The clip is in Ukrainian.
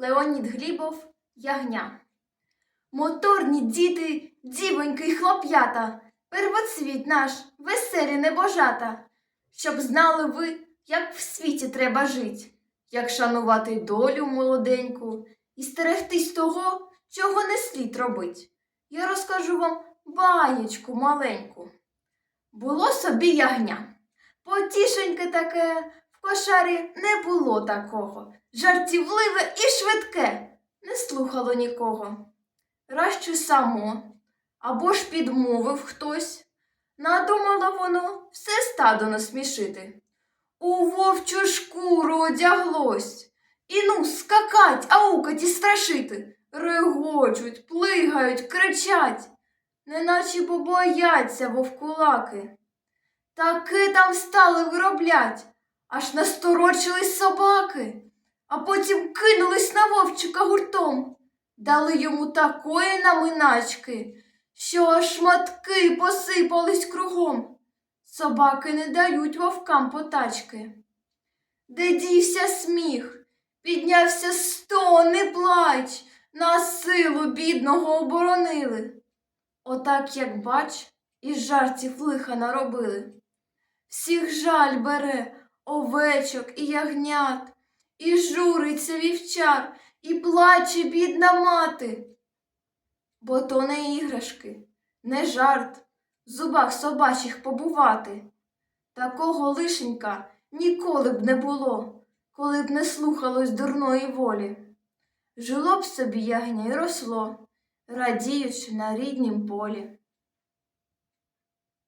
Леонід Глібов Ягня. Моторні діти, дівоньки й хлоп'ята, первоцвіт наш, веселі небожата, щоб знали ви, як в світі треба жить, як шанувати долю молоденьку і стерегтись того, чого не слід робить. Я розкажу вам баєчку маленьку. Було собі ягня. Потішеньке таке, кошарі не було такого. Жартівливе і швидке, не слухало нікого. Чи само, або ж підмовив хтось. Надумало воно все стадо насмішити. У вовчу шкуру одяглось. І ну скакать, аукать і страшити. Регочуть, плигають, кричать, неначе побояться вовкулаки. Таки там стали вироблять, аж насторочились собаки, а потім кинулись на вовчика гуртом, дали йому такої наминачки, що аж шматки посипались кругом. Собаки не дають вовкам потачки. Де дівся сміх, піднявся стон і плач, на силу бідного оборонили. Отак, як бач, із жартів лиха наробили. Всіх жаль бере овечок і ягнят, і журиться вівчар, і плаче бідна мати. Бо то не іграшки, не жарт в зубах собачих побувати. Такого лишенька ніколи б не було, коли б не слухалось дурної волі. Жило б собі ягня й росло, радіючи на ріднім полі.